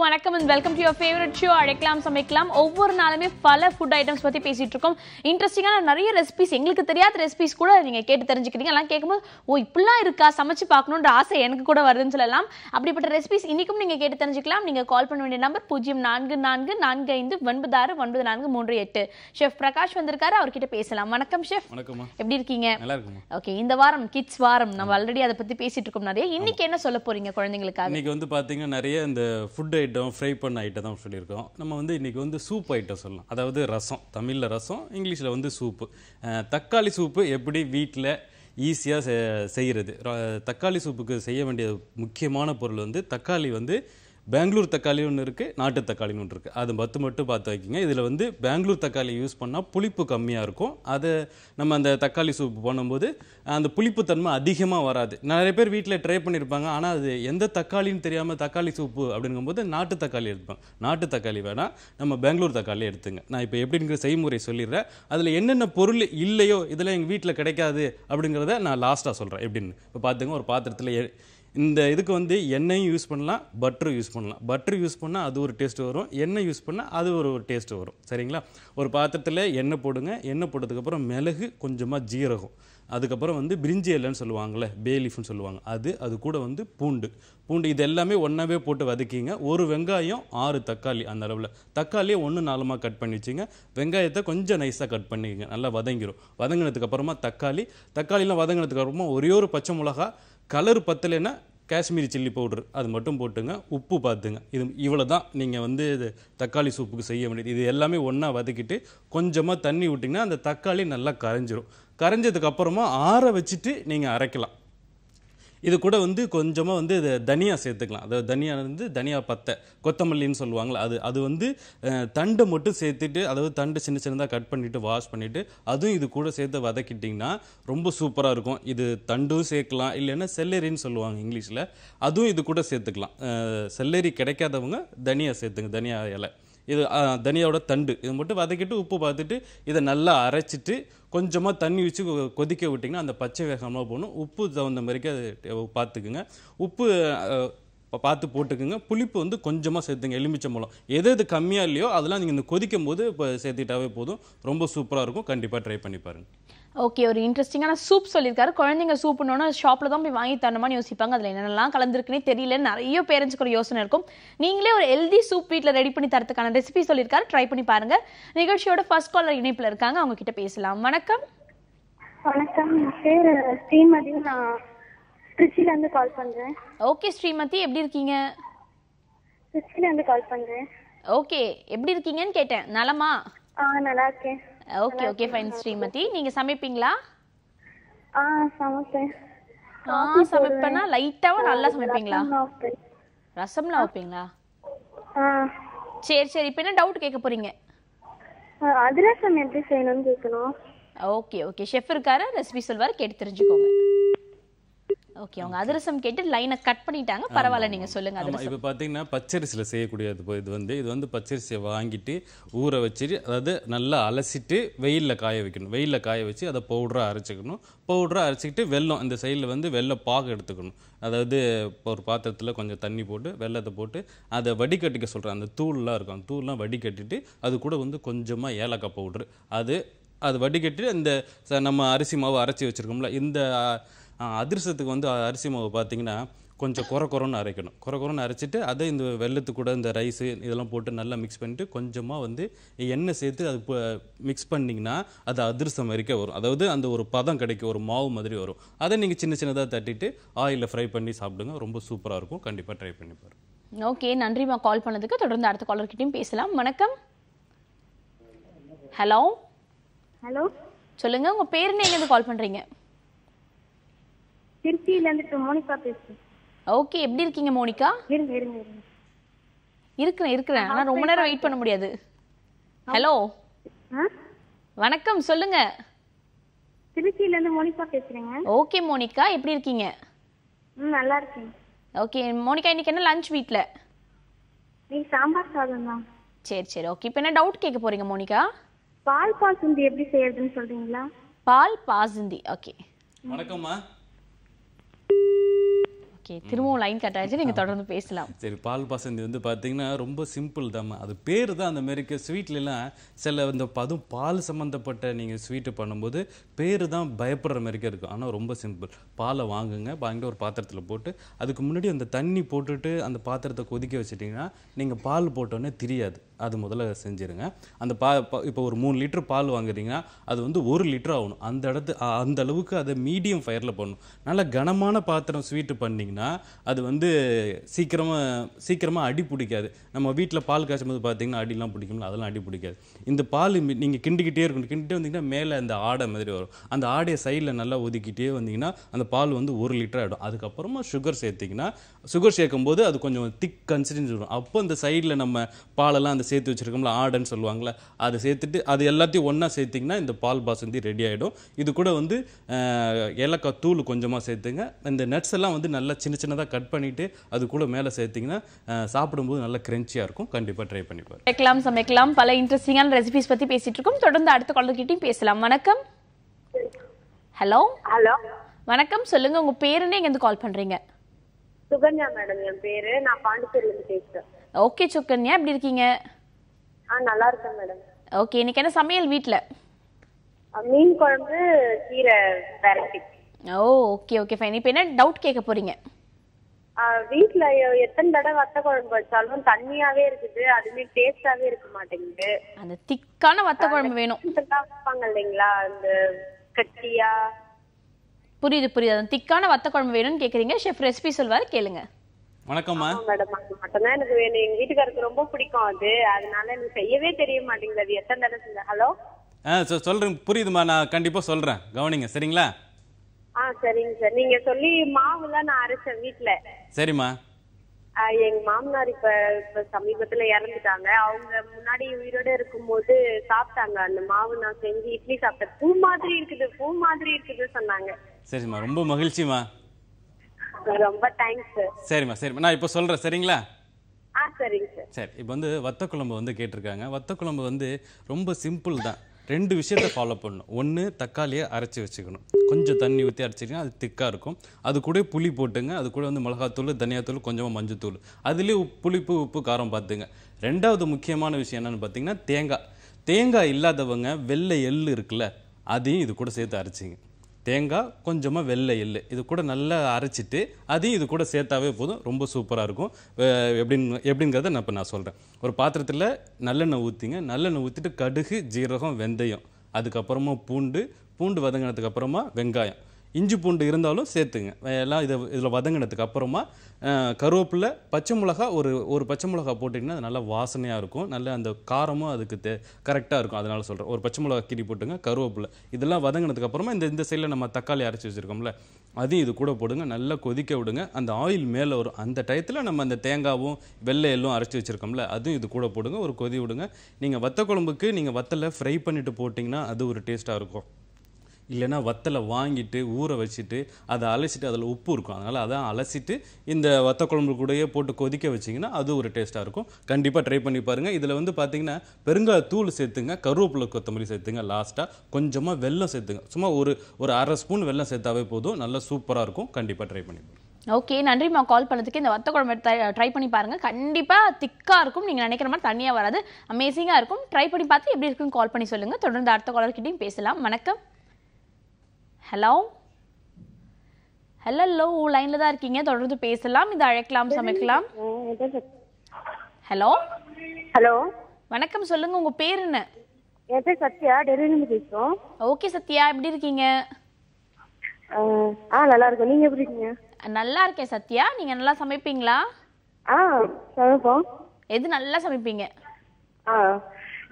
வணக்கம் and welcome to your favourite show அழைக்கலாம் சமைக்கலாம். ஒவ்வொரு நாளுமே பல ஃபுட் ஐட்டம்ஸ் பத்தி பேசிட்டு இருக்கோம். இன்ட்ரெஸ்டிங்கான நிறைய ரெசிபிஸ் எங்களுக்கு தெரியாத ரெசிபிஸ் கூட நீங்க கேட்டு தெரிஞ்சுக்கிறீங்க. எல்லாம் கேட்கும்போது ஓ இப்படிலாம் இருக்கா? சமைச்சு பார்க்கணுன்ற ஆசை எனக்கு கூட வருதுன்னு சொல்லலாம். அப்படிப்பட்ட ரெசிபிஸ் இன்னைக்கும் நீங்க கேட்டு தெரிஞ்சுக்கலாம். நீங்க கால் பண்ண வேண்டிய நம்பர் பூஜ்ஜியம் நான்கு நான்கு நான்கு ஐந்து ஒன்பது ஆறு ஒன்பது நான்கு மூன்று எட்டு. ஷெஃப் பிரகாஷ் வந்திருக்காரு. அவர்கிட்ட பேசலாம். வணக்கம் ஷெஃப் வணக்கம்மா. எப்படி இருக்கீங்க? ஓகே இந்த வாரம் கிட்ஸ் வாரம். நம்ம ஆல்ரெடி அதை பத்தி பேசிட்டு இருக்கோம் நிறைய. இன்னைக்கு என்ன சொல்ல போறீங்க குழந்தைங்களுக்காக? இன்னைக்கு வந்து பார்த்தீங்கன்னா நிறைய இந்த ஃபுட் ஐட்டம் ஃப்ரை பண்ண ஐட்டம் தான் சொல்லியிருக்கோம். நம்ம வந்து இன்றைக்கி வந்து சூப் ஐட்டம் சொல்லலாம். அதாவது ரசம். தமிழில் ரசம் இங்கிலீஷில் வந்து சூப்பு தக்காளி சூப்பு எப்படி வீட்டில் ஈஸியாக செய்கிறது தக்காளி சூப்புக்கு செய்ய வேண்டிய முக்கியமான பொருள் வந்து தக்காளி வந்து பெங்களூர் தக்காளி ஒன்று இருக்குது நாட்டு தக்காளின்னு ஒன்று இருக்குது அது பத்து மட்டும் பார்த்து வைக்கிங்க. இதில் வந்து பெங்களூர் தக்காளி யூஸ் பண்ணால் புளிப்பு கம்மியாக இருக்கும். அதை நம்ம அந்த தக்காளி சூப் பண்ணும்போது அந்த புளிப்புத்தன்மை அதிகமாக வராது. நிறைய பேர் வீட்டில் ட்ரை பண்ணியிருப்பாங்க ஆனால் அது எந்த தக்காளின்னு தெரியாமல் தக்காளி சூப்பு அப்படிங்கும்போது நாட்டு தக்காளி எடுப்பாங்க நாட்டு தக்காளி வேணால் நம்ம பெங்களூர் தக்காளி எடுத்துங்க. நான் இப்போ எப்படிங்கிற செய்முறை சொல்லிடுறேன். அதில் என்னென்ன பொருள் இல்லையோ இதெல்லாம் எங்கள் வீட்டில் கிடைக்காது அப்படிங்கிறத நான் லாஸ்ட்டாக சொல்கிறேன் எப்படின்னு. இப்போ பார்த்துங்க ஒரு பாத்திரத்தில் இந்த இதுக்கு வந்து எண்ணெயும் யூஸ் பண்ணலாம் பட்டரும் யூஸ் பண்ணலாம். பட்டர் யூஸ் பண்ணால் அது ஒரு டேஸ்ட் வரும் எண்ணெய் யூஸ் பண்ணால் அது ஒரு டேஸ்ட் வரும். சரிங்களா? ஒரு பாத்திரத்தில் எண்ணெய் போடுங்க எண்ணெய் போட்டதுக்கப்புறம் மிளகு கொஞ்சமாக ஜீரகம். அதுக்கப்புறம் வந்து பிரிஞ்சி இலைன்னு சொல்லுவாங்கள்ல பேலீஃப்னு சொல்லுவாங்க. அது அது கூட வந்து பூண்டு. பூண்டு இது எல்லாமே ஒன்றாவே போட்டு வதக்கிங்க. ஒரு வெங்காயம் ஆறு தக்காளி அந்த அளவில். தக்காளியை ஒன்று நாலுமாக கட் பண்ணி வச்சுங்க. வெங்காயத்தை கொஞ்சம் நைஸாக கட் பண்ணிக்கங்க. நல்லா வதங்கிரும். வதங்கினதுக்கப்புறமா தக்காளி. தக்காளிலாம் வதங்கினதுக்கப்புறமா ஒரே ஒரு பச்சை மிளகா கலர் பத்தலைன்னா காஷ்மீரி சில்லி பவுடர் அது மட்டும் போட்டுங்க. உப்பு பார்த்துங்க. இது இவ்வளோ தான் நீங்கள் வந்து இது தக்காளி சூப்புக்கு செய்ய வேண்டியது. இது எல்லாமே ஒன்றா வதக்கிட்டு கொஞ்சமாக தண்ணி விட்டிங்கன்னா அந்த தக்காளி நல்லா கரைஞ்சிரும். கரைஞ்சதுக்கப்புறமா ஆற வச்சுட்டு நீங்கள் அரைக்கலாம். இது கூட வந்து கொஞ்சமாக வந்து இது தனியா சேர்த்துக்கலாம். அதாவது தனியா வந்து தனியா பத்தை. கொத்தமல்லின்னு சொல்லுவாங்களா அது அது வந்து தண்டை மட்டும் சேர்த்துட்டு அதாவது தண்டு சின்ன சின்னதாக கட் பண்ணிவிட்டு வாஷ் பண்ணிவிட்டு அதுவும் இது கூட சேர்த்து வதக்கிட்டிங்கன்னா ரொம்ப சூப்பராக இருக்கும். இது தண்டும் சேர்க்கலாம் இல்லைன்னா செல்லரின்னு சொல்லுவாங்க இங்கிலீஷில். அதுவும் இது கூட சேர்த்துக்கலாம். செல்லரி கிடைக்காதவங்க தனியா சேர்த்துங்க தனியா இலை. இது தனியாவோட தண்டு. இது மட்டும் வதக்கிட்டு உப்பு பார்த்துட்டு இதை நல்லா அரைச்சிட்டு கொஞ்சமாக தண்ணி வச்சு கொ- கொதிக்க விட்டிங்கன்னா அந்த பச்சை வேகமாக போகணும் உப்பு தகுந்த மாதிரிக்கு அது பார்த்துக்குங்க உப்பு பார்த்து போட்டுக்குங்க. புளிப்பு வந்து கொஞ்சமாக சேர்த்துங்க எலுமிச்சம்பழம். எது எது கம்மியாக இல்லையோ அதெல்லாம் நீங்கள் இந்த கொதிக்கும் போது இப்போ சேர்த்துட்டாவே போதும். ரொம்ப சூப்பராக இருக்கும். கண்டிப்பாக ட்ரை பண்ணி பாருங்க. ஓகே ஒரு இன்ட்ரெஸ்டிங்கான சூப் சொல்லியிருக்காரு. குழந்தைங்க சூப்னோன்னா ஷாப்பில் தான் போய் வாங்கி தரணுமான்னு யோசிப்பாங்க. அதில் என்னென்னலாம் கலந்துருக்குன்னே தெரியல. நிறைய பேரண்ட்ஸ்க்கு ஒரு யோசனை இருக்கும். நீங்களே ஒரு ஹெல்தி சூப் வீட்டில் ரெடி பண்ணி தரதுக்கான ரெசிபி சொல்லியிருக்காரு. ட்ரை பண்ணி பாருங்க. நிகழ்ச்சியோட ஃபர்ஸ்ட் காலர் இணைப்பில் இருக்காங்க. அவங்க கிட்ட பேசலாம். வணக்கம். வணக்கம். பேர் ஸ்ரீமதி. நான் திருச்சியிலேருந்து கால் பண்ணுறேன் ஓகே ஸ்ரீமதி எப்படி இருக்கீங்க? திருச்சியிலேருந்து கால் பண்ணுறேன் ஓகே எப்படி இருக்கீங்கன்னு கேட்டேன். நலமா? ஆ நல்லா இருக்கேன். Okay okay fine Srimathi. நீங்க சமைப்பீங்களா? ஆ சமைப்பேன். ஆ சமைப்பேன்னா லைட்டாவா நல்லா சமைப்பீங்களா. ரசம்லாம் வைப்பீங்களா? ஆ. சரி சரி. இப்போ என்ன டவுட் கேட்க போறீங்க? அதிரசம் எப்படி செய்யணும்னு கேட்கணும். ஓகே ஓகே ஷெஃப் இருக்காரு ரெசிபி சொல்வார் கேட்டு தெரிஞ்சுக்கோங்க. ஓகே அவங்க அதிரசம் கேட்டு லைனை கட் பண்ணிட்டாங்க. பரவாயில்ல நீங்க சொல்லுங்க ஆமாம் அதிரசம். இப்போ பார்த்தீங்கன்னா பச்சரிசியில் செய்யக்கூடியது இப்போ இது வந்து இது வந்து பச்சரிசியை வாங்கிட்டு ஊற வச்சுட்டு அதாவது நல்லா அலசிட்டு வெயிலில் காய வைக்கணும். வெயிலில் காய வச்சு அதை பவுடராக அரைச்சிக்கணும். பவுடராக அரைச்சிக்கிட்டு வெல்லம் இந்த சைடில் வந்து வெள்ளை பாகு எடுத்துக்கணும். அதாவது இப்போ ஒரு பாத்திரத்தில் கொஞ்சம் தண்ணி போட்டு வெள்ளத்தை போட்டு அதை வடிகட்டிக்க சொல்கிறேன் அந்த தூள்லாம் இருக்கும். அந்த தூள்லாம் வடிகட்டிட்டு அது கூட வந்து கொஞ்சமாக ஏலக்காய் பவுட்ரு அது அது வடிகட்டி இந்த நம்ம அரிசி மாவு அரைச்சி வச்சுருக்கோம்ல இந்த அதிரசத்துக்கு வந்து அரிசி மாவு பார்த்தீங்கன்னா கொஞ்சம் குறை குறைன்னு அரைக்கணும். குறை குறைன்னு அரைச்சிட்டு அதை இந்த வெள்ளத்து கூட இந்த ரைஸு இதெல்லாம் போட்டு நல்லா மிக்ஸ் பண்ணிட்டு கொஞ்சமாக வந்து எண்ணெய் சேர்த்து அது மிக்ஸ் பண்ணிங்கன்னா அது அதிரசம் வரைக்கும் வரும். அதாவது அந்த ஒரு பதம் கிடைக்கும் ஒரு மாவு மாதிரி வரும். அதை நீங்கள் சின்ன சின்னதாக தட்டிட்டு ஆயிலில் ஃப்ரை பண்ணி சாப்பிடுங்க. ரொம்ப சூப்பராக இருக்கும். கண்டிப்பாக ட்ரை பண்ணி பாருங்க. ஓகே நன்றிமா கால் பண்ணதுக்கு. தொடர்ந்து அடுத்த காலர் கிட்டயும் பேசலாம். வணக்கம். ஹலோ ஹலோ சொல்லுங்க உங்க பேர் என்ன? கால் பண்றீங்க? திருச்சியிலேருந்து இப்போ மோனிகா பேசுகிறேன் ஓகே எப்படி இருக்கீங்க மோனிகா? இருங்க இருங்க இருங்க. இருக்கிறேன் இருக்கிறேன். ஆனா ரொம்ப நேரம் வெயிட் பண்ண முடியாது. ஹலோ வணக்கம் சொல்லுங்க. திருச்சியிலேருந்து மோனிகா பேசுகிறேங்க ஓகே மோனிகா எப்படி இருக்கீங்க? ம் நல்லா இருக்கேன். ஓகே மோனிகா இன்னைக்கு என்ன லஞ்ச் வீட்ல? நீ சாம்பார் சாதம் தான். சரி சரி ஓகே இப்போ என்ன டவுட் கேட்க போறீங்க மோனிகா? பால் பாசுந்தி எப்படி செய்யறதுன்னு சொல்றீங்களா? பால் பாசிந்தி ஓகே வணக்கம்மா. ஓகே திரும்பவும் லைன் கட் ஆயிடுச்சு. நீங்க தொடர்ந்து பேசலாம். சரி பால் பாசந்தி வந்து பார்த்தீங்கன்னா ரொம்ப சிம்பிள் தான் அது பேர் தான் அந்த மாதிரிக்கு ஸ்வீட்லலாம் சில இந்த அதுவும் பால் சம்மந்தப்பட்ட நீங்கள் ஸ்வீட்டு பண்ணும்போது பேர் தான் பயப்படுற மாதிரிக்கே இருக்கும் ஆனால் ரொம்ப சிம்பிள் பாலை வாங்குங்க. வாங்கிட்டு ஒரு பாத்திரத்தில் போட்டு அதுக்கு முன்னாடி அந்த தண்ணி போட்டுட்டு அந்த பாத்திரத்தை கொதிக்க வச்சிட்டிங்கன்னா நீங்கள் பால் போட்டோன்னே தெரியாது. அது முதல்ல செஞ்சுருங்க. அந்த பா இப்போ ஒரு மூணு லிட்டர் பால் வாங்குறீங்கன்னா அது வந்து ஒரு லிட்டர் ஆகணும். அந்த இடத்து அந்த அளவுக்கு அதை மீடியம் ஃபயரில் பண்ணணும் நல்ல கனமான பாத்திரம் ஸ்வீட்டு பண்ணிங்கன்னா அது வந்து சீக்கிரமாக சீக்கிரமாக அடி பிடிக்காது. நம்ம வீட்டில் பால் காய்ச்சும் போது பார்த்தீங்கன்னா அடிலாம் பிடிக்கும்ல அதெல்லாம் அடி பிடிக்காது. இந்த பால் நீங்கள் கிண்டிக்கிட்டே இருக்கணும். கிண்டிகிட்டே வந்தீங்கன்னா மேலே அந்த ஆடை மாதிரி வரும். அந்த ஆடையை சைடில் நல்லா ஒதுக்கிட்டே வந்தீங்கன்னா அந்த பால் வந்து ஒரு லிட்டர் ஆகிடும் அதுக்கப்புறமா சுகர் சேர்த்திங்கன்னா சுகர் சேர்க்கும்போது அது கொஞ்சம் திக் கன்சிஸ்டன்சி வரும். அப்போ அந்த சைடில் நம்ம பாலெல்லாம் அந்த சேர்த்து வச்சிருக்கோம்ல ஆடைன்னு சொல்லுவாங்கள்ல அதை சேர்த்துட்டு அது எல்லாத்தையும் ஒன்றா சேர்த்திங்கன்னா இந்த பால் பாசந்தி ரெடி ஆகிடும் இது கூட வந்து ஏலக்காய் தூள் கொஞ்சமாக சேர்த்துங்க. இந்த நட்ஸ் எல்லாம் வந்து நல்லா சின்ன சின்னதாக கட் பண்ணிவிட்டு அது கூட மேலே சேர்த்திங்கன்னா சாப்பிடும்போது நல்லா கிரன்ச்சியாக இருக்கும். கண்டிப்பாக ட்ரை பண்ணி பாருங்க. சமைக்கலாம் சமைக்கலாம். பல இன்ட்ரெஸ்டிங்கான ரெசிபிஸ் பத்தி பேசிட்டு இருக்கோம். தொடர்ந்து அடுத்த குழந்தைகிட்டையும் பேசலாம். வணக்கம். ஹலோ ஹலோ வணக்கம். சொல்லுங்க உங்க பேர் என்ன இருந்து கால் பண்றீங்க? சுகன்யா மேடம் என் பேரு. நான் பாண்டிச்சேரியில இருந்து பேசுறேன். ஓகே சுக்கன்யா எப்படி இருக்கீங்க? ஆ நல்லா இருக்கேன் மேடம். ஓகே இன்னைக்கு என்ன சமையல் வீட்ல? மீன் குழம்பு கீரை variety. Oh okay okay fine இப்போ என்ன டவுட் கேட்க போறீங்க? வீட்ல எத்தனை தடவை வத்த குழம்பு வச்சாலும் தண்ணியாவே இருக்குது. அதுமே டேஸ்டாவே இருக்க மாட்டேங்குது. அந்த திக்கான வத்த குழம்பு வேணும். வைப்பாங்க இல்லைங்களா? இந்த கட்டியா? புரியுது புரியுது. அந்த திக்கான வத்த குழம்பு வேணும்னு கேக்குறீங்க. ஷெஃப் ரெசிபி சொல்வாரு கேளுங்க. வணக்கம்மா. மேடம் அது மட்டும்தான் எனக்கு வேணும். எங்க வீட்டுக்காருக்கு ரொம்ப பிடிக்கும் அது. அதனால எனக்கு செய்யவே தெரிய மாட்டேங்குது. அது எத்தனை தடவை செஞ்ச ஹலோ? ஆ சொ- சொல்றேன். புரியுதுமா நான் கண்டிப்பாக சொல்கிறேன் கவனிங்க. சரிங்களா? ஆ சரிங்க சார். நீங்க சொல்லி மாவுலாம் நான் அரைச்சேன் வீட்ல. சரிம்மா. ஆ, எங்க மாமனார் இப்ப இப்ப சமீபத்துல இறந்துட்டாங்க. அவங்க முன்னாடி உயிரோட இருக்கும்போது சாப்பிட்டாங்க. அந்த மாவு நான் செஞ்சு இட்லி சாப்பிட்டேன். பூ மாதிரி இருக்குது. பூ மாதிரி இருக்குது சொன்னாங்க. சரிம்மா. ரொம்ப மகிழ்ச்சிம்மா. ரொம்ப தேங்க்ஸ் சார். சரிம்மா சரிம்மா. நான் இப்போ சொல்கிறேன் சரிங்களா? ஆ சரிங்க சார். சரி இப்போ வந்து வத்த குழம்பு வந்து கேட்டிருக்காங்க. வத்த குழம்பு வந்து ரொம்ப சிம்பிள் தான். ரெண்டு விஷயத்த ஃபாலோ பண்ணணும். ஒன்று தக்காளியை அரைச்சி வச்சுக்கணும். கொஞ்சம் தண்ணி ஊற்றி அரைச்சிங்கன்னா அது திக்காக இருக்கும். அது கூட புளி போட்டுங்க. அது கூட வந்து மிளகாத்தூள் தனியாத்தூள் கொஞ்சமாக மஞ்சத்தூள். அதுலேயே உப்பு புளிப்பு உப்பு காரம் பார்த்துங்க ரெண்டாவது முக்கியமான விஷயம் என்னன்னு பார்த்தீங்கன்னா தேங்காய். தேங்காய் இல்லாதவங்க வெள்ளை எள்ளு இருக்குல்ல அதையும் இது கூட சேர்த்து அரைச்சிங்க. தேங்காய் கொஞ்சமாக வெள்ளை எள்ளு. இது கூட நல்லா அரைச்சிட்டு அதையும் இது கூட சேர்த்தாவே போதும். ரொம்ப சூப்பராக இருக்கும். எப்படின்னு எப்படிங்கிறத நான் இப்போ நான் சொல்கிறேன் ஒரு பாத்திரத்தில் நல்லெண்ணெய் ஊற்றிங்க நல்லெண்ணெய் ஊற்றிட்டு கடுகு ஜீரகம் வெந்தயம். அதுக்கப்புறமா பூண்டு. பூண்டு வதங்கினதுக்கு அப்புறமா வெங்காயம். இஞ்சி பூண்டு இருந்தாலும் சேர்த்துங்க. எல்லாம் இதை இதில் வதங்கினதுக்கு அப்புறமா கருவேப்பிலை பச்சை மிளகா ஒரு ஒரு பச்சை மிளகா போட்டிங்கன்னா அது நல்லா வாசனையாக இருக்கும். நல்ல அந்த காரமும் அதுக்கு தே கரெக்டாக இருக்கும். அதனால் சொல்கிறேன் ஒரு பச்சை மிளகா கிரி போட்டுங்க கருவேப்பிலை. இதெல்லாம் வதங்கினதுக்கு அப்புறமா இந்த இந்த சைடில் நம்ம தக்காளி அரைச்சி வச்சுருக்கோம்ல அதையும் இது கூட போடுங்க. நல்லா கொதிக்க விடுங்க. அந்த ஆயில் மேலே வரும் அந்த டயத்தில் நம்ம அந்த தேங்காவும் வெள்ளை எல்லாம் அரைச்சி வச்சுருக்கோம்ல அதுவும் இது கூட போடுங்க. ஒரு கொதி விடுங்க. நீங்கள் வத்த குழம்புக்கு நீங்கள் வத்தலை ஃப்ரை பண்ணிவிட்டு போட்டிங்கன்னா அது ஒரு டேஸ்ட்டாக இருக்கும். இல்லைன்னா வத்தலை வாங்கிட்டு ஊற வச்சுட்டு அதை அலசிட்டு அதில் உப்பு இருக்கும். அதனால் அதான் அலசிட்டு இந்த வத்த குழம்பு கூடயே போட்டு கொதிக்க வச்சிங்கன்னா அது ஒரு டேஸ்ட்டாக இருக்கும். கண்டிப்பாக ட்ரை பண்ணி பாருங்கள் இதில் வந்து பார்த்தீங்கன்னா பெருங்காய தூள் சேர்த்துங்க கருவேப்பிலை கொத்தமல்லி சேர்த்துங்க லாஸ்ட்டாக கொஞ்சமாக வெல்லம் சேர்த்துங்க. சும்மா ஒரு ஒரு அரை ஸ்பூன் வெல்லம் சேர்த்தாவே போதும். நல்லா சூப்பராக இருக்கும். கண்டிப்பாக ட்ரை பண்ணி ஓகே நன்றிம்மா கால் பண்ணதுக்கு இந்த வத்த குழம்பு ட்ரை பண்ணி பாருங்க. கண்டிப்பா திக்கா இருக்கும். நீங்க நினைக்கிற மாதிரி தண்ணியா வராது. அமேசிங்கா இருக்கும். ட்ரை பண்ணி பார்த்து எப்படி இருக்குன்னு கால் பண்ணி சொல்லுங்க. தொடர்ந்து அடுத்த காலர்கிட்டையும் பேசலாம். வணக்கம். ஹலோ ஹலோ லைன்ல தான் இருக்கீங்க. தொடர்ந்து பேசலாம். இது அழைக்கலாம் சமைக்கலாம். ஹலோ ஹலோ வணக்கம் சொல்லுங்க உங்க பேர் என்ன? என் பேர் சத்யா டெல்லியிலிருந்து பேசுறோம். ஓகே சத்யா எப்படி இருக்கீங்க? ஆ நல்லா இருக்கும். நீங்க எப்படி இருக்கீங்க? நல்லா இருக்கேன் சத்யா. நீங்க நல்லா சமைப்பீங்களா? ஆ சமைப்போம். எது நல்லா சமைப்பீங்க? ஆ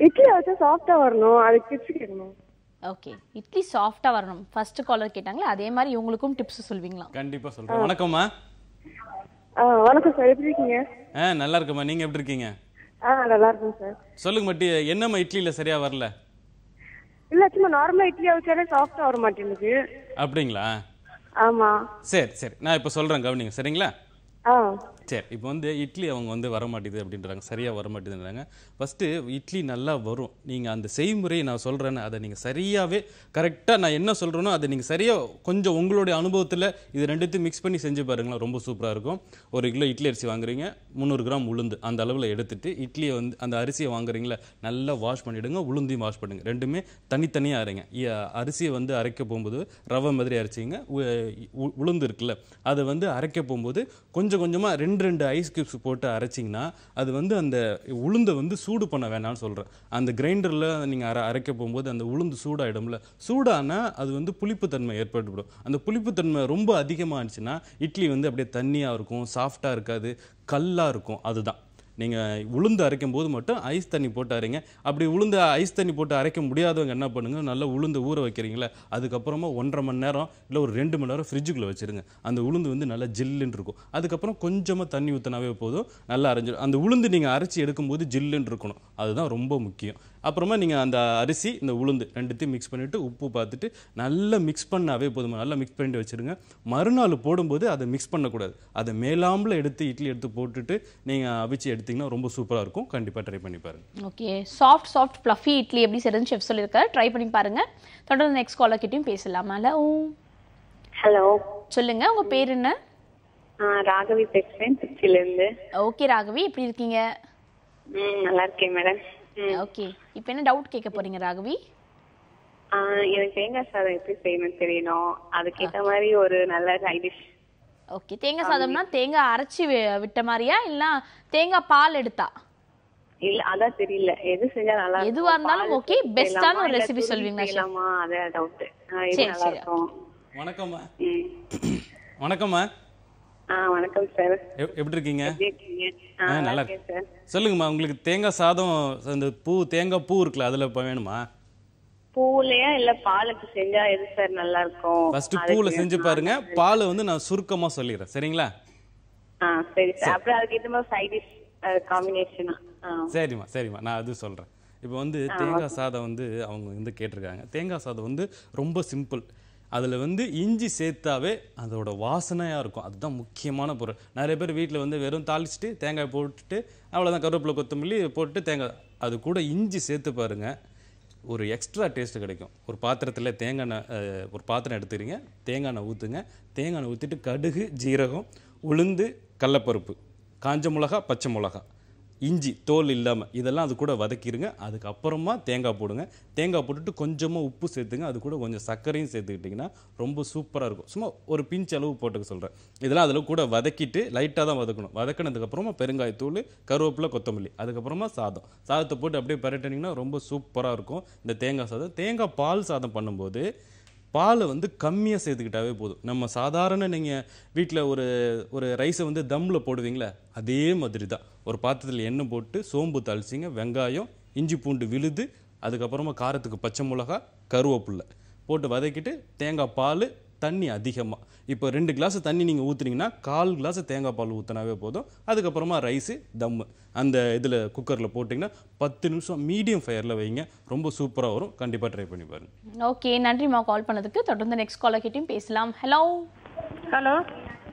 இட்லி வச்சா சாஃப்டா வரணும். அதுக்கு டிப்ஸ் கேட்கணும் ஓகே இட்லி சாஃப்டா வரணும். ஃபர்ஸ்ட் காலர் கேட்டாங்களே அதே மாதிரி இவங்களுக்கும் டிப்ஸ் சொல்வீங்களா? கண்டிப்பாக சொல்கிறேன் வணக்கம்மா. வணக்கம் சார். எப்படி இருக்கீங்க? ஆ நல்லா இருக்கம்மா. நீங்கள் எப்படி இருக்கீங்க? ஆ நல்லா இருக்கும் சார். சொல்லுங்க மட்டி. என்னம்மா இட்லியில் சரியாக வரல? இல்ல சும்மா நார்மலா இட்லி வச்சாலே சாஃப்டா வர மாட்டேங்குது. அப்படிங்களா? ஆமா. சரி சரி. நான் இப்போ சொல்கிறேன் கவனிங்க. சரிங்களா? ஆ. சரி இப்போ வந்து இட்லி அவங்க வந்து வர மாட்டேது அப்படின்றாங்க. சரியாக வர மாட்டேதுன்றாங்க ஃபஸ்ட்டு இட்லி நல்லா வரும். நீங்கள் அந்த செய்முறையை நான் சொல்கிறேன்னு அதை நீங்கள் சரியாகவே கரெக்டாக நான் என்ன சொல்கிறேனோ அதை நீங்கள் சரியாக கொஞ்சம் உங்களுடைய அனுபவத்தில் இது ரெண்டுத்தையும் மிக்ஸ் பண்ணி செஞ்சு பாருங்களேன். ரொம்ப சூப்பராக இருக்கும். ஒரு கிலோ இட்லி அரிசி வாங்குறீங்க. முந்நூறு கிராம் உளுந்து. அந்த அளவில் எடுத்துட்டு இட்லியை வந்து அந்த அரிசியை வாங்குறீங்களா நல்லா வாஷ் பண்ணிவிடுங்க உளுந்தையும் வாஷ் பண்ணுங்க. ரெண்டுமே தனித்தனியாக அரைங்க. அரிசியை வந்து அரைக்க போகும்போது ரவை மாதிரி அரைச்சிங்க. உ- உ- உளுந்து இருக்குல்ல அதை வந்து அரைக்க போகும்போது கொஞ்சம் கொஞ்சமாக ரெண்டு ரெண்டு ஐஸ் கியூப்ஸ் போட்டு அரைச்சிங்கன்னா அது வந்து அந்த உளுந்தை வந்து சூடு பண்ண வேணாம்னு சொல்கிறேன் அந்த கிரைண்டரில் நீங்கள் அரை அரைக்க போகும்போது அந்த உளுந்து சூடாயிடும்ல சூடானா அது வந்து புளிப்புத்தன்மை ஏற்பட்டுவிடும். அந்த புளிப்புத்தன்மை ரொம்ப அதிகமாக இருந்துச்சுன்னா இட்லி வந்து அப்படியே தண்ணியாக இருக்கும் சாஃப்டாக இருக்காது கல்லாக இருக்கும் அதுதான். நீங்கள் உளுந்து அரைக்கும் போது மட்டும் ஐஸ் தண்ணி போட்டு அரைங்க. அப்படி உளுந்து ஐஸ் தண்ணி போட்டு அரைக்க முடியாதவங்க என்ன பண்ணுங்கள் நல்லா உளுந்து ஊற வைக்கிறீங்களா அதுக்கப்புறமா ஒன்றரை மணி நேரம் இல்லை ஒரு ரெண்டு மணி நேரம் ஃப்ரிட்ஜுக்குள்ளே வச்சிருங்க. அந்த உளுந்து வந்து நல்லா ஜில்லுன்னு இருக்கும். அதுக்கப்புறம் கொஞ்சமாக தண்ணி ஊற்றினாவே போதும் நல்லா அரைஞ்சிடும். அந்த உளுந்து நீங்கள் அரைச்சி எடுக்கும்போது ஜில்லுன்னு இருக்கணும். அதுதான் ரொம்ப முக்கியம். அப்புறமா நீங்கள் அந்த அரிசி இந்த உளுந்து ரெண்டுத்தையும் மிக்ஸ் பண்ணிவிட்டு உப்பு பார்த்துட்டு நல்லா மிக்ஸ் பண்ணாவே போதும்? நல்லா மிக்ஸ் பண்ணிட்டு வச்சுருங்க. மறுநாள் போடும்போது அதை மிக்ஸ் பண்ணக்கூடாது. அதை மேலாம்பில் எடுத்து இட்லி எடுத்து போட்டுட்டு நீங்கள் அவிச்சு எடுத்தீங்கன்னா ரொம்ப சூப்பராக இருக்கும். கண்டிப்பாக ட்ரை பண்ணி பாருங்க. Okay soft soft fluffy idli எப்படி செய்யறதுன்னு செஃப் சொல்லியிருக்காரு. ட்ரை பண்ணி பாருங்க. தொடர்ந்து நெக்ஸ்ட் காலர் கிட்டயும் பேசலாம். ஹலோ ஹலோ சொல்லுங்க. உங்க பேர் என்ன? ராகவி பேசுறேன் திருச்சியில இருந்து ஓகே ராகவி. எப்படி இருக்கீங்க? நல்லா இருக்கேன் மேடம். ஓகே. இப்போ என்ன டவுட் கேட்க போறீங்க ராகவி? எனக்கு தேங்காய் சாதம் எப்படி செய்யணும்னு தெரியணும். அதுக்கேத்த மாதிரி ஒரு நல்ல சைடிஷ் ஓகே. தேங்காய் சாதம்னா தேங்காய் அரைச்சி விட்ட மாதிரியா? இல்ல தேங்காய் பால் எடுத்தா? இல்ல அதான் தெரியல. எது செஞ்சா நல்லா? எதுவா இருந்தாலும் ஆன செய்யலாமா, ஒரு chef? செய்யலாமா? அதான் டவுட் சரி, வணக்கம்மா. வணக்கம்மா வணக்கம் சார். எப்- எப்படி இருக்கீங்க? நல்லா இருக்கேன் சார். சொல்லுங்கம்மா உங்களுக்கு தேங்காய் சாதம் அந்த பூ தேங்காய் பூ இருக்குல்ல அதில் இப்போ வேணுமா? பூலையா இல்ல பாலுக்கு செஞ்சா எது சார் நல்லா இருக்கும் ஃபர்ஸ்ட் பூவில் செஞ்சு பாருங்க. பாலை வந்து நான் சுருக்கமாக சொல்லிடுறேன். சரிங்களா? சரி சார். அப்புறம் அதுக்கு ஏத்த மாதிரி சைடிஷ் காம்பினேஷனா சரிம்மா சரிம்மா. நான் அது சொல்கிறேன் இப்போ வந்து தேங்காய் சாதம் வந்து அவங்க வந்து கேட்டிருக்காங்க. தேங்காய் சாதம் வந்து ரொம்ப சிம்பிள் அதில் வந்து இஞ்சி சேர்த்தாவே அதோட வாசனையாக இருக்கும். அதுதான் முக்கியமான பொருள். நிறைய பேர் வீட்டில் வந்து வெறும் தாளிச்சிட்டு தேங்காய் போட்டுட்டு அவ்வளோதான் கருவேப்பிலை கொத்தமல்லி போட்டு தேங்காய் அது கூட இஞ்சி சேர்த்து பாருங்கள் ஒரு எக்ஸ்ட்ரா டேஸ்ட்டு கிடைக்கும். ஒரு பாத்திரத்தில் தேங்காய் எண்ணெய் ஒரு பாத்திரம் எடுத்துக்கிறீங்க தேங்காய் எண்ணெய் ஊற்றுங்க தேங்காய் எண்ணெய் ஊற்றிட்டு கடுகு ஜீரகம் உளுந்து கடலப்பருப்பு காஞ்ச மிளகா பச்சை மிளகா. இஞ்சி தோல் இல்லாமல் இதெல்லாம் அது கூட வதக்கிடுங்க அதுக்கப்புறமா தேங்காய் போடுங்க. தேங்காய் போட்டுட்டு கொஞ்சமாக உப்பு சேர்த்துங்க. அது கூட கொஞ்சம் சர்க்கரையும் சேர்த்துக்கிட்டிங்கன்னா ரொம்ப சூப்பராக இருக்கும். சும்மா ஒரு பிஞ்ச் அளவு போட்டுக்க சொல்கிறேன் இதெல்லாம் அதில் கூட வதக்கிட்டு லைட்டாக தான் வதக்கணும். வதக்கினதுக்கப்புறமா பெருங்காயத்தூள் கருவேப்பிலை கொத்தமல்லி. அதுக்கப்புறமா சாதம். சாதத்தை போட்டு அப்படியே பரட்டினீங்கன்னா ரொம்ப சூப்பராக இருக்கும். இந்த தேங்காய் சாதம். தேங்காய் பால் சாதம் பண்ணும்போது பாலை வந்து கம்மியாக சேர்த்துக்கிட்டாவே போதும். நம்ம சாதாரண நீங்கள் வீட்டில் ஒரு ஒரு ரைஸை வந்து தம்மில் போடுவீங்களே அதே மாதிரி தான் ஒரு பாத்திரத்தில் எண்ணெய் போட்டு சோம்பு தாளிச்சிங்க வெங்காயம் இஞ்சி பூண்டு விழுது அதுக்கப்புறமா காரத்துக்கு பச்சை மிளகா கருவேப்பில்லை போட்டு வதக்கிட்டு தேங்காய் பால் தண்ணி அதிகமாக இப்போ ரெண்டு கிளாஸ் தண்ணி நீங்கள் ஊற்றுனீங்கன்னா கால் கிளாஸ் தேங்காய் பால் ஊற்றினாவே போதும். அதுக்கப்புறமா ரைஸு தம்மு அந்த இதில் குக்கரில் போட்டிங்கன்னா பத்து நிமிஷம் மீடியம் ஃபயரில் வைங்க. ரொம்ப சூப்பராக வரும். கண்டிப்பாக ட்ரை பண்ணி பாருங்க. ஓகே நன்றிம்மா கால் பண்ணதுக்கு. தொடர்ந்து நெக்ஸ்ட் காலர் கிட்டயும் பேசலாம். ஹலோ ஹலோ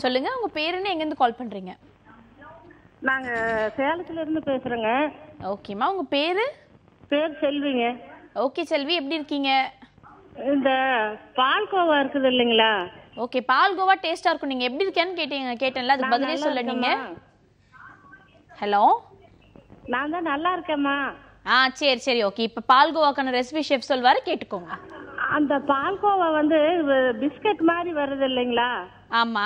சொல்லுங்க உங்க பேர் என்ன? எங்கேருந்து கால் பண்றீங்க? நாங்க சேலத்துல இருந்து பேசுறேங்க. ஓகேம்மா உங்க பேரு? பேர் செல்விங்க. ஓகே செல்வி எப்படி இருக்கீங்க? இந்த பால்கோவா இருக்குது இல்லைங்களா? ஓகே பால் கோவா டேஸ்டா இருக்கும். நீங்க எப்படி இருக்கேன்னு கேட்டீங்க கேட்டேன்ல அதுக்கு பதிலே சொல்ல நீங்க. ஹலோ? நான் தான் நல்லா இருக்கேம்மா. ஆ சரி சரி ஓகே. இப்ப பால் கோவாக்கான ரெசிபி ஷெஃப் சொல்வாரு கேட்டுக்கோங்க. அந்த பால்கோவா வந்து பிஸ்கட் மாதிரி வருது இல்லைங்களா? ஆமா.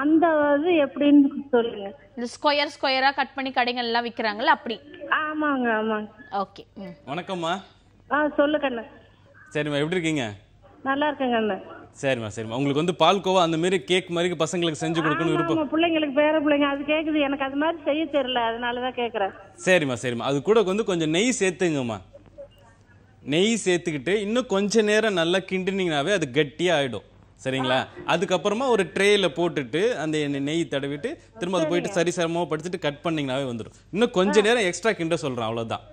அந்த இது எப்படின்னு சொல்லுங்க. இந்த ஸ்கொயர் ஸ்கொயரா கட் பண்ணி கடைகள் எல்லாம் விக்கிறாங்கல்ல அப்படி. ஆமாங்க ஆமாங்க. ஓகே வணக்கம்மா. ஆ சொல்லு கண்ணு. சரிம்மா எப்படி இருக்கீங்க? நல்லா இருக்கேங்க கண்ணு சரிம்மா சரிம்மா. உங்களுக்கு வந்து பால்கோவா அந்த மாதிரி கேக் மாதிரி பசங்களுக்கு செஞ்சு கொடுக்கணும் விருப்பம். பிள்ளைங்களுக்கு பேர பிள்ளைங்க அது கேக்குது. எனக்கு அது மாதிரி செய்ய தெரியல அதனாலதான் கேக்குறேன். சரிம்மா சரிம்மா. அது கூட வந்து கொஞ்சம் நெய் சேர்த்துங்கம்மா. நெய் சேர்த்துக்கிட்டு இன்னும் கொஞ்ச நேரம் நல்லா கிண்டினீங்கனாவே அது கட்டியாக ஆயிடும். சரிங்களா? அதுக்கப்புறமா ஒரு ட்ரேயில் போட்டுட்டு அந்த நெய் தடவிட்டு திரும்ப அது போயிட்டு சரி சமமாக படிச்சுட்டு கட் பண்ணீங்கனாவே வந்துடும் இன்னும் கொஞ்ச நேரம் எக்ஸ்ட்ரா கிண்ட சொல்கிறேன் அவ்வளோதான்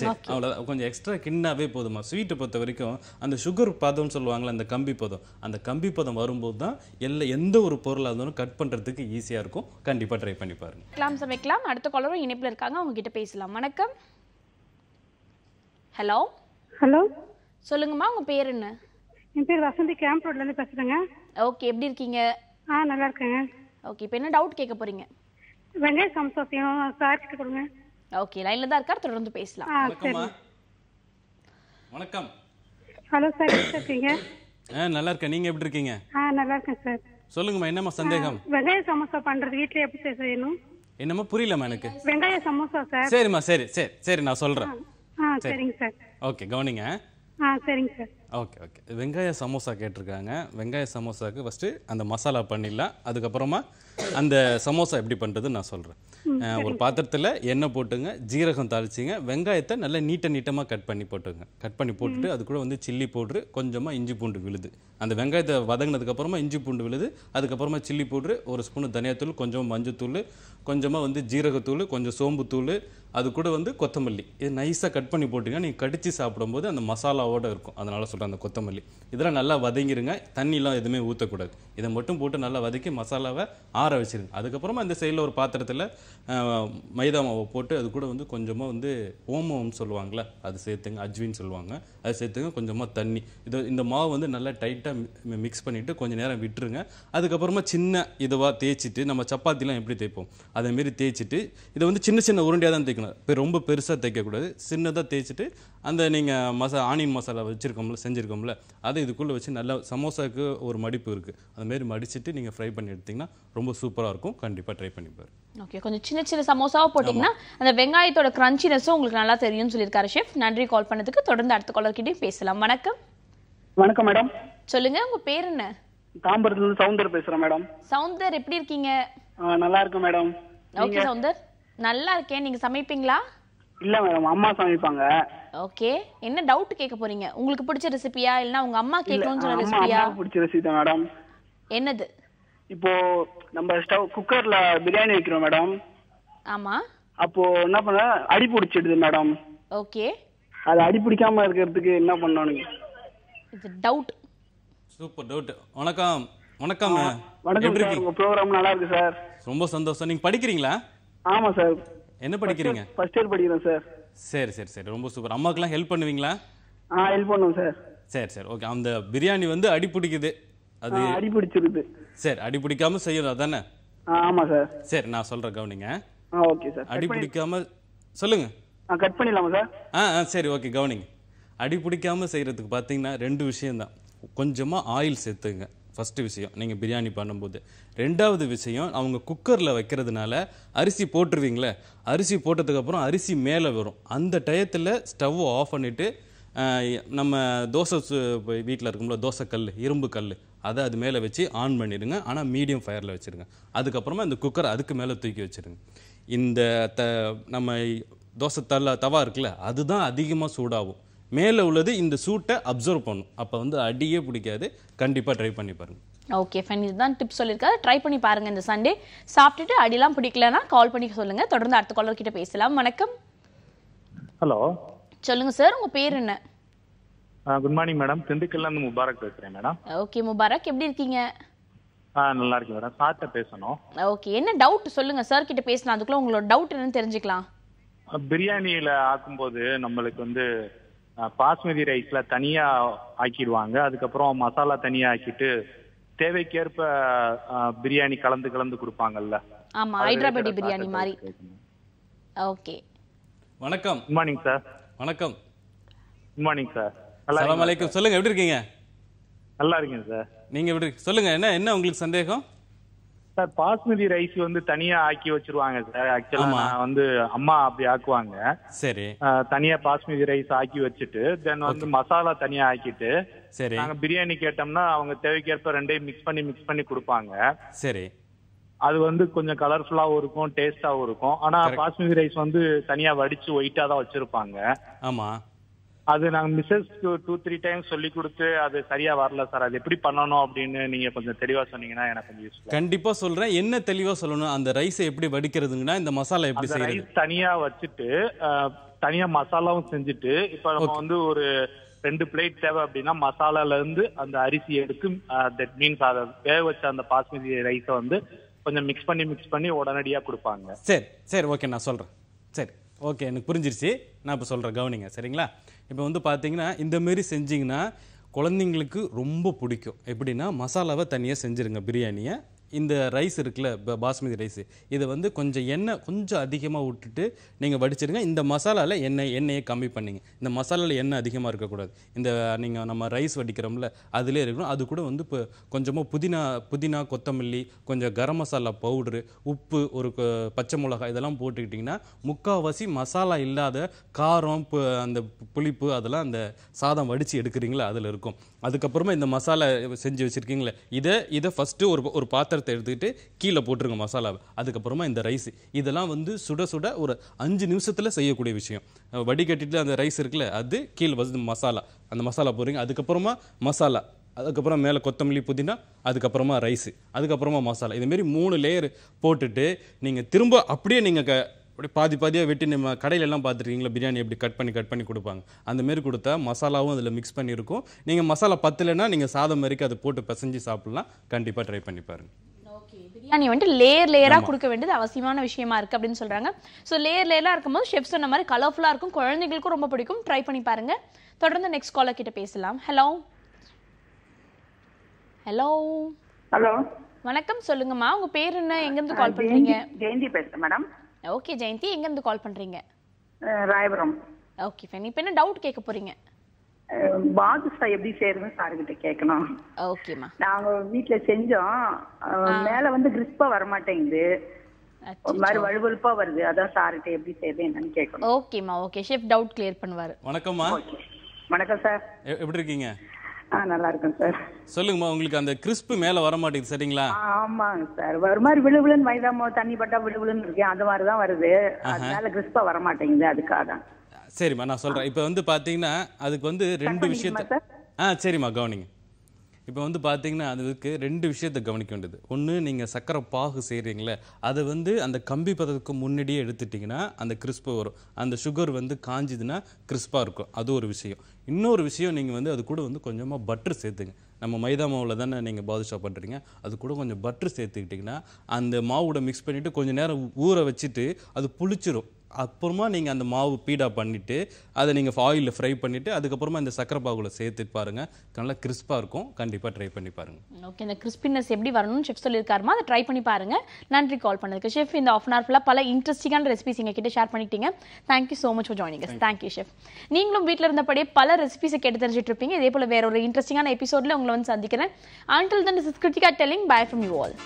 சரி அவ்வளோதான் கொஞ்சம் எக்ஸ்ட்ரா கிண்ணாவே போதுமா ஸ்வீட்டை பொறுத்த வரைக்கும் அந்த சுகர் பதம்னு சொல்லுவாங்கல்ல அந்த கம்பி பதம். அந்த கம்பி பதம் வரும்போது தான் எல்லா எந்த ஒரு பொருளாக இருந்தாலும் கட் பண்ணுறதுக்கு ஈஸியாக இருக்கும். கண்டிப்பாக ட்ரை பண்ணி பாருங்க. சமைக்கலாம் சமைக்கலாம். அடுத்த காலரும் இணைப்புல இருக்காங்க. அவங்க கிட்ட பேசலாம். வணக்கம். ஹலோ ஹலோ சொல்லுங்கம்மா உங்க பேர் என்ன? என் பேர் வசந்தி கேம்ப் ரோட்ல இருந்து பேசுறேங்க. ஓகே எப்படி இருக்கீங்க? ஆ நல்லா இருக்கேங்க. ஓகே இப்போ என்ன டவுட் கேட்க போறீங்க? வெங்காய சமோசா செய்யணும் சார் கிட்ட கொடுங்க. ஓகே லைன்ல தான் இருக்கார் தொடர்ந்து பேசலாம். வணக்கம். ஹலோ சார் எப்படி இருக்கீங்க? ஆ நல்லா இருக்கேன். நீங்கள் எப்படி இருக்கீங்க? ஆ நல்லா இருக்கேன் சார். சொல்லுங்கம்மா என்னம்மா சந்தேகம்? வெங்காய சமோசா பண்றது வீட்ல எப்படி சார் செய்யணும்? என்னம்மா புரியலம்மா எனக்கு. வெங்காய சமோசா சார். சரிம்மா சரி சரி சரி நான் சொல்கிறேன் ஆ சரிங்க சார். ஓகே கவனிங்க. ஆ சரிங்க சார். ஓகே ஓகே வெங்காய சமோசா கேட்டிருக்காங்க. வெங்காய சமோசாக்கு ஃபஸ்ட்டு அந்த மசாலா பண்ணிடலாம். அதுக்கப்புறமா அந்த சமோசா எப்படி பண்ணுறது நான் சொல்கிறேன் ஒரு பாத்திரத்தில் எண்ணெய் போட்டுங்க ஜீரகம் தாளிச்சிங்க. வெங்காயத்தை நல்லா நீட்ட நீட்டமாக கட் பண்ணி போட்டுங்க. கட் பண்ணி போட்டுட்டு அது கூட வந்து சில்லி பவுட்ரு கொஞ்சமாக இஞ்சி பூண்டு விழுது. அந்த வெங்காயத்தை வதங்கினதுக்கப்புறமா இஞ்சி பூண்டு விழுது. அதுக்கப்புறமா சில்லி பவுட்ரு ஒரு ஸ்பூன் தனியாத்தூள் கொஞ்சம் மஞ்சத்தூள் கொஞ்சமாக வந்து ஜீரகத்தூள் கொஞ்சம் சோம்புத்தூள் அது கூட வந்து கொத்தமல்லி. இது நைஸாக கட் பண்ணி போட்டிங்கன்னா நீங்கள் கடிச்சு சாப்பிடும்போது அந்த மசாலாவோட இருக்கும். அதனால சொல்கிறேன் அந்த கொத்தமல்லி. இதெல்லாம் நல்லா வதங்கிருங்க. தண்ணிலாம் எதுவுமே ஊற்றக்கூடாது இதை மட்டும் போட்டு நல்லா வதக்கி மசாலாவை ஆற வச்சிருங்க. அதுக்கப்புறமா இந்த சைடில் ஒரு பாத்திரத்தில் மைதா மாவை போட்டு அது கூட வந்து கொஞ்சமாக வந்து ஓமம் சொல்லுவாங்களே அது சேர்த்துங்க. அஜ்வின்னு சொல்லுவாங்க. அது சேர்த்துங்க. கொஞ்சமாக தண்ணி. இது இந்த மாவு வந்து நல்லா டைட்டாக மிக்ஸ் பண்ணிவிட்டு கொஞ்சம் நேரம் விட்டுருங்க. அதுக்கப்புறமா சின்ன இதுவாக தேய்ச்சிட்டு நம்ம சப்பாத்திலாம் எப்படி தேய்ப்போம்? அதேமாரி தேய்ச்சிட்டு இதை வந்து சின்ன சின்ன உருண்டையாக தான் தேய்க்கணும். இப்போ ரொம்ப பெருசாக தேய்க்கக்கூடாது. சின்னதாக தேய்ச்சிட்டு அந்த நீங்கள் மசா ஆனியன் மசாலா வச்சுருக்கோம்ல செஞ்சுருக்கோம்ல அதை இதுக்குள்ளே வச்சு நல்லா சமோசாவுக்கு ஒரு மடிப்பு இருக்குது அதுமாரி மடிச்சிட்டு நீங்கள் ஃப்ரை பண்ணி எடுத்திங்கன்னா ரொம்ப சூப்பராக இருக்கும். கண்டிப்பாக ட்ரை பண்ணி பாரு ஓகே கொஞ்சம் சின்ன சின்ன சமோசாவை போட்டிங்கன்னா அந்த வெங்காயத்தோட கிரன்ச்சினஸும் உங்களுக்கு நல்லா தெரியும்னு சொல்லியிருக்காரு ஷெஃப் நன்றி கால் பண்ணதுக்கு. தொடர்ந்து அடுத்த காலர்கிட்டயும் பேசலாம். வணக்கம். வணக்கம் மேடம் சொல்லுங்க உங்க பேர் என்ன? தாம்பரத்துல இருந்து சவுந்தர் பேசுறேன் மேடம் சவுந்தர் எப்படி இருக்கீங்க? நல்லா இருக்கேன் மேடம் ஓகே சவுந்தர். நல்லா இருக்கேன். நீங்க சமைப்பீங்களா? இல்ல மேடம் அம்மா சமைப்பாங்க. ஓகே என்ன டவுட் கேட்க போறீங்க? உங்களுக்கு பிடிச்ச ரெசிபியா இல்லைன்னா உங்க அம்மா கேட்கணும்னு சொன்ன ரெசிபியா அம்மா பிடிச்ச ரெசிபி மேடம் என்னது? இப்போ நம்ம ஸ்டவ் குக்கர்ல பிரியாணி வைக்கிறோம் மேடம் ஆமா. அப்போ என்ன பண்ண? அடி பிடிச்சிடுது மேடம் ஓகே அது அடி பிடிக்காம இருக்கிறதுக்கு என்ன பண்ணணும்? இது டவுட் சூப்பர் டவுட் வணக்கம். வணக்கம். வணக்கம் உங்க ப்ரோக்ராம் நல்லா இருக்கு சார் ரொம்ப சந்தோஷம். நீங்கள் படிக்கிறீங்களா? ஆமா சார் என்ன படிக்கிறீங்க? ஃபர்ஸ்ட் இயர் படிக்கிறேன் சார் சரி சரி சரி. ரொம்ப சூப்பர் அம்மாக்கெல்லாம் ஹெல்ப் பண்ணுவீங்களா? ஆ ஹெல்ப் பண்ணுவோம் சார் சரி சரி. ஓகே அந்த பிரியாணி வந்து அடி பிடிக்குது. அது அடி பிடிச்சிருது. சரி அடி பிடிக்காம செய்யணும். அதானே? ஆமா சார் சரி நான் சொல்கிறேன் கவனிங்க. ஆ ஓகே சார் அடி பிடிக்காம சொல்லுங்க. ஆ கட் பண்ணிடலாமா சார் ஆ ஆ சரி ஓகே கவனிங்க. அடி பிடிக்காம செய்கிறதுக்கு பார்த்தீங்கன்னா ரெண்டு விஷயம்தான். கொஞ்சமாக ஆயில் சேர்த்துங்க. ஃபஸ்ட்டு விஷயம் நீங்கள் பிரியாணி பண்ணும்போது. ரெண்டாவது விஷயம் அவங்க குக்கரில் வைக்கிறதுனால அரிசி போட்டுருவீங்களே அரிசி போட்டதுக்கப்புறம் அரிசி மேலே வரும். அந்த டயத்தில் ஸ்டவ் ஆஃப் பண்ணிவிட்டு நம்ம தோசை வீட்டில் இருக்கும்ல தோசை கல் இரும்பு கல் அதை அது மேலே வச்சு ஆன் பண்ணிடுங்க. ஆனால் மீடியம் ஃபயரில் வச்சுருங்க. அதுக்கப்புறமா இந்த குக்கர் அதுக்கு மேலே தூக்கி வச்சுருங்க. இந்த த நம்ம தோசை தல்ல தவா இருக்குல்ல அதுதான் அதிகமாக சூடாகும். மேலே உள்ளது இந்த சூட்டை அப்சர்வ் பண்ணும். அப்போ வந்து அடியே பிடிக்காது. கண்டிப்பாக ட்ரை பண்ணி பாருங்க. ஓகே ஃபைன் இதுதான் டிப்ஸ் சொல்லியிருக்காரு. ட்ரை பண்ணி பாருங்க இந்த சண்டே சாப்பிட்டுட்டு அடிலாம் பிடிக்கலனா கால் பண்ணி சொல்லுங்க. தொடர்ந்து அடுத்த காலர் கிட்ட பேசலாம். வணக்கம். ஹலோ சொல்லுங்க சார் உங்க பேர் என்ன? குட் மார்னிங் மேடம் திண்டுக்கல்ல இருந்து முபாரக் பேசுறேன் மேடம் ஓகே முபாரக் எப்படி இருக்கீங்க? ஆ நல்லா இருக்கேன் மேடம் சார்ட்ட பேசணும். ஓகே என்ன டவுட் சொல்லுங்க சார் கிட்ட பேசலாம். அதுக்குள்ள உங்களோட டவுட் என்னன்னு தெரிஞ்சுக்கலாம். பிரியாணியில ஆக்கும்போது நம்மளுக்கு வந்து பாஸ்மதி ரைஸ்ல தனியா ஆக்கிடுவாங்க. அதுக்கப்புறம் மசாலா தனியா ஆக்கிட்டு தேவைக்கேற்ப பிரியாணி கலந்து கலந்து கொடுப்பாங்கல்ல. ஆமா ஹைதராபாடி பிரியாணி மாதிரி. ஓகே. வணக்கம். குட் மார்னிங் சார் வணக்கம். குட் மார்னிங் சார் நல்லா சலாம் அலைக்கும். சொல்லுங்க எப்படி இருக்கீங்க? நல்லா இருக்கேன் சார் நீங்க எப்படி சொல்லுங்க என்ன என்ன உங்களுக்கு சந்தேகம்? சார் பாஸ்மதி ரைஸ் வந்து தனியா ஆக்கி வச்சிருவாங்க சார். ஆக்சுவலா. நான் வந்து அம்மா அப்படி ஆக்குவாங்க. சரி. தனியா பாஸ்மதி ரைஸ் ஆக்கி வச்சுட்டு தென் வந்து மசாலா தனியா ஆக்கிட்டு சரி. நாங்க பிரியாணி கேட்டோம்னா அவங்க தேவைக்கேற்ப ரெண்டையும் மிக்ஸ் பண்ணி மிக்ஸ் பண்ணி கொடுப்பாங்க. சரி. அது வந்து கொஞ்சம் கலர்ஃபுல்லாவும் இருக்கும் டேஸ்டாவும் இருக்கும். ஆனா பாஸ்மதி ரைஸ் வந்து தனியா வடிச்சு ஒயிட்டா தான் வச்சிருப்பாங்க. ஆமா. அது நாங்க மிஸ்ஸஸ் டூ த்ரீ டைம்ஸ் சொல்லி கொடுத்து அது சரியா வரல சார். அது எப்படி பண்ணணும் அப்படின்னு நீங்க கொஞ்சம் தெளிவா சொன்னீங்கன்னா எனக்கு கொஞ்சம் கண்டிப்பா சொல்றேன். என்ன தெளிவா சொல்லணும்? அந்த ரைஸை எப்படி வடிக்கிறதுங்கன்னா இந்த மசாலா எப்படி செய்யறது? ரைஸ் தனியா வச்சுட்டு தனியா மசாலாவும் செஞ்சுட்டு இப்ப நம்ம வந்து ஒரு ரெண்டு பிளேட் தேவை அப்படின்னா மசாலால இருந்து அந்த அரிசி எடுத்து தட் மீன்ஸ் அதை வேக வச்ச அந்த பாஸ்மதி ரைஸை வந்து கொஞ்சம் மிக்ஸ் பண்ணி மிக்ஸ் பண்ணி உடனடியா கொடுப்பாங்க. சரி சரி ஓகே நான் சொல்கிறேன் சரி ஓகே எனக்கு புரிஞ்சிருச்சு. நான் இப்போ சொல்கிறேன் கவனிங்க. சரிங்களா? இப்போ வந்து பார்த்தீங்கன்னா இந்த மாரி செஞ்சிங்கன்னா குழந்தைங்களுக்கு ரொம்ப பிடிக்கும். எப்படின்னா மசாலாவை தனியாக செஞ்சுருங்க பிரியாணியை. இந்த ரைஸ் இருக்குல்ல இப்போ பாஸ்மதி ரைஸ் இதை வந்து கொஞ்சம் எண்ணெய் கொஞ்சம் அதிகமாக விட்டுட்டு நீங்கள் வடிச்சிருங்க. இந்த மசாலாவில் எண்ணெய் எண்ணெயை கம்மி பண்ணிங்க. இந்த மசாலாவில் எண்ணெய் அதிகமாக இருக்கக்கூடாது. இந்த நீங்கள் நம்ம ரைஸ் வடிக்கிறோம்ல அதிலே இருக்கணும். அது கூட வந்து இப்போ கொஞ்சமாக புதினா புதினா கொத்தமல்லி கொஞ்சம் கரம் மசாலா பவுடரு உப்பு ஒரு பச்சை மிளகாய் இதெல்லாம் போட்டுக்கிட்டிங்கன்னா முக்கால்வாசி மசாலா இல்லாத காரம் பு- அந்த புளிப்பு அதெல்லாம் அந்த சாதம் வடித்து எடுக்கிறீங்களா அதில் இருக்கும். அதுக்கப்புறமா இந்த மசாலா செஞ்சு வச்சுருக்கீங்களே இதை இதை ஃபஸ்ட்டு ஒரு ஒரு பாத்திரம் பாத்திரத்தை எடுத்துக்கிட்டு கீழே போட்டுருங்க மசாலாவை. அதுக்கப்புறமா இந்த ரைஸ். இதெல்லாம் வந்து சுட சுட ஒரு அஞ்சு நிமிஷத்தில் செய்யக்கூடிய விஷயம். வடிகட்டிட்டு அந்த ரைஸ் இருக்குல்ல அது கீழே வந்து மசாலா. அந்த மசாலா போடுறீங்க அதுக்கப்புறமா மசாலா. அதுக்கப்புறம் மேலே கொத்தமல்லி புதினா அதுக்கப்புறமா ரைஸு. அதுக்கப்புறமா மசாலா. இதுமாரி மூணு லேயர் போட்டுட்டு நீங்கள் திரும்ப அப்படியே நீங்கள் க அப்படியே பாதி பாதியாக வெட்டி நம்ம கடையிலெல்லாம் பார்த்துருக்கீங்களா பிரியாணி எப்படி கட் பண்ணி கட் பண்ணி கொடுப்பாங்க. அந்த மாரி கொடுத்தா மசாலாவும் அதில் மிக்ஸ் பண்ணியிருக்கும் நீங்கள் மசாலா பத்தலைன்னா நீங்கள் சாதம் மாதிரிக்கு அதை போட்டு பிசைஞ்சு சாப்பிட்லாம். கண்டிப்பாக ட்ரை பண்ணி பாருங்க. பிரியாணி வந்துட்டு லேயர் லேயரா கொடுக்க வேண்டியது அவசியமான விஷயமா இருக்கு அப்படின்னு சொல்றாங்க. ஸோ லேயர் லேயரா இருக்கும்போது ஷெஃப் சொன்ன மாதிரி கலர்ஃபுல்லா இருக்கும். குழந்தைகளுக்கும் ரொம்ப பிடிக்கும். ட்ரை பண்ணி பாருங்க. தொடர்ந்து நெக்ஸ்ட் காலர் கிட்ட பேசலாம். ஹலோ ஹலோ ஹலோ வணக்கம் சொல்லுங்கம்மா. உங்க பேர் என்ன? எங்க இருந்து கால் பண்றீங்க? ஜெயந்தி பேசுறேன் மேடம் ஓகே ஜெயந்தி எங்க இருந்து கால் பண்றீங்க ராயபுரம். ஓகே ஃபைன் இப்போ என்ன டவுட் கேட்க போறீங்க? பாதுஷா எப்படி செய்யறதுன்னு சார்கிட்ட கேட்கணும். ஓகேம்மா நாங்க வீட்ல செஞ்சோம். மேல வந்து கிறிஸ்பா வர மாட்டேங்குது ஒரு மாதிரி வழுவழுப்பா வருது. அதான் சார்கிட்ட எப்படி செய்யறது என்னன்னு கேட்கணும். ஓகேம்மா ஓகே ஷெஃப் டவுட் கிளியர் பண்ணுவாரு. வணக்கம்மா வணக்கம் சார் எப்படி இருக்கீங்க? ஆ நல்லா இருக்கேன் சார் சொல்லுங்கம்மா உங்களுக்கு அந்த கிறிஸ்பு மேலே வர மாட்டேங்குது சரிங்களா ஆமாங்க சார் ஒரு மாதிரி விழுவிழுன்னு மைதா மாவு தண்ணி பட்டா விழுவிழுன்னு இருக்கேன் அந்த மாதிரி தான் வருது அதனால கிறிஸ்பா வர மாட்டேங்குது அதுக்காக தான் சரிம்மா நான் சொல்கிறேன் இப்போ வந்து பார்த்தீங்கன்னா அதுக்கு வந்து ரெண்டு விஷயத்த ஆ சரிம்மா கவனிங்க. இப்போ வந்து பார்த்தீங்கன்னா அதுக்கு ரெண்டு விஷயத்தை கவனிக்க வேண்டியது. ஒன்று நீங்கள் சக்கரை பாகு செய்கிறீங்களே அதை வந்து அந்த கம்பி பதத்துக்கு முன்னாடியே எடுத்துட்டிங்கன்னா அந்த கிறிஸ்பு வரும். அந்த சுகர் வந்து காஞ்சுதுன்னா கிறிஸ்பாக இருக்கும். அது ஒரு விஷயம். இன்னொரு விஷயம் நீங்கள் வந்து அது கூட வந்து கொஞ்சமாக பட்டர் சேர்த்துங்க. நம்ம மைதா மாவில் தானே நீங்கள் பாதுஷா பண்ணுறீங்க அது கூட கொஞ்சம் பட்டர் சேர்த்துக்கிட்டிங்கன்னா அந்த மாவோட மிக்ஸ் பண்ணிவிட்டு கொஞ்சம் நேரம் ஊற வச்சுட்டு அது புளிச்சிரும். அப்புறமா நீங்கள் அந்த மாவு பீடா பண்ணிவிட்டு அதை நீங்கள் ஆயிலில் ஃப்ரை பண்ணிவிட்டு அதுக்கப்புறமா இந்த சக்கரை பாகுல சேர்த்து பாருங்கள் நல்லா கிறிஸ்பாக இருக்கும். கண்டிப்பாக ட்ரை பண்ணி பாருங்கள் ஓகே இந்த கிறிஸ்பினஸ் எப்படி வரணும்னு செஃப் சொல்லியிருக்காருமா? அதை ட்ரை பண்ணி பாருங்க. நன்றி கால் பண்ணதுக்கு. ஷெஃப் இந்த ஆஃப் அன் ஹவர் ஃபுல்லாக பல இன்ட்ரெஸ்டிங்கான ரெசிபிஸ் எங்க கிட்ட ஷேர் பண்ணிட்டீங்க. Thank you so much for joining thank you chef நீங்களும் வீட்டில் இருந்தபடியே பல ரெசிபிஸை கேட்டு தெரிஞ்சுட்டு இருப்பீங்க. இதே போல வேற ஒரு இன்ட்ரெஸ்டிங்கான எபிசோட்ல உங்களை வந்து சந்திக்கிறேன். Until then is Krithika telling bye from you all